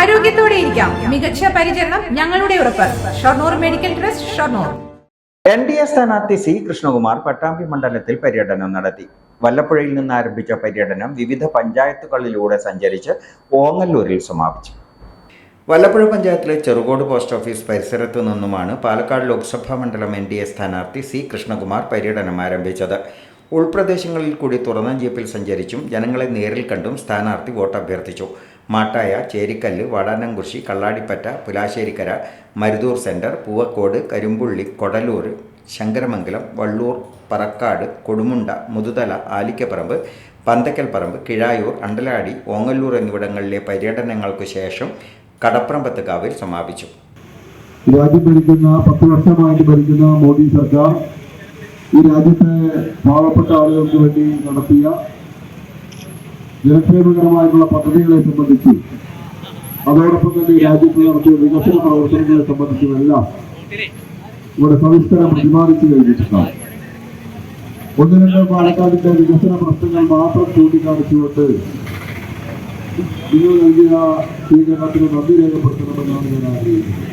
ആരോഗ്യത്തോടെ ഇരിക്കാം. മികച്ച പരിചരണം ഞങ്ങളുടെ ഉറപ്പ്. Shoranur medical trust Shoranur. N D A സ്ഥാനാർത്ഥി സി കൃഷ്ണകുമാർ പട്ടാമ്പി മണ്ഡലത്തിൽ പര്യടനം നടത്തി. വല്ലപ്പുഴയിൽ നിന്ന് ആരംഭിച്ച പര്യടനം വിവിധ പഞ്ചായത്തുകളിലൂടെ സഞ്ചരിച്ച് ഓങ്ങല്ലൂരിൽ സമാപിച്ചു. വല്ലപ്പുഴ പഞ്ചായത്തിലെ ചെറുകോട് പോസ്റ്റ് ഓഫീസ് പരിസരത്തു നിന്നുമാണ് പാലക്കാട് ലോക്സഭാ മണ്ഡലം എൻ ഡി എ സ്ഥാനാർത്ഥി സി കൃഷ്ണകുമാർ പര്യടനം ആരംഭിച്ചത്. ഉൾപ്രദേശങ്ങളിൽ കൂടി തുറന്ന ജീപ്പിൽ സഞ്ചരിച്ചും ജനങ്ങളെ നേരിൽ കണ്ടും സ്ഥാനാർത്ഥി വോട്ട് അഭ്യർത്ഥിച്ചു. മാട്ടായ ചേരിക്കല്ല് വാടാനംകുറിശി കള്ളാടിപ്പറ്റ പുലാശ്ശേരിക്കര മരുതൂർ സെന്റർ പൂവക്കോട് കരിമ്പുള്ളി കൊടലൂർ ശങ്കരമംഗലം വള്ളൂർ പറക്കാട് കൊടുമുണ്ട മുതുതല ആലിക്കപ്പറമ്പ് പന്തക്കൽപ്പറമ്പ് കിഴായൂർ അണ്ടലാടി ഓങ്ങല്ലൂർ എന്നിവിടങ്ങളിലെ പര്യടനങ്ങൾക്കു ശേഷം കടപ്രമ്പത്ത് കാവിൽ സമാപിച്ചു. രാജ്യം ഭരിക്കുന്ന പത്ത് വർഷമായിട്ട് ഭരിക്കുന്ന മോദി സർക്കാർ ഈ രാജ്യത്തെ പാവപ്പെട്ട ആളുകൾക്ക് വേണ്ടി നടത്തിയ ജനക്ഷേമകരമായിട്ടുള്ള പദ്ധതികളെ സംബന്ധിച്ച് അതോടൊപ്പം തന്നെ രാജ്യത്ത് നടത്തിയ വികസന പ്രവർത്തനങ്ങളെ സംബന്ധിച്ചുമെല്ലാം ഇവിടെ സവിസ്തരം പ്രതിപാദിച്ചു കഴിഞ്ഞിട്ടുണ്ടാവും ഒന്ന് രണ്ട് പാലക്കാടിന്റെ വികസന പ്രശ്നങ്ങൾ മാത്രം ചൂണ്ടിക്കാണിച്ചുകൊണ്ട് നിങ്ങൾ നൽകിയ സ്വീകരണത്തിന് നന്ദി രേഖപ്പെടുത്തണമെന്നാണ് ഞാൻ ആഗ്രഹിക്കുന്നത്.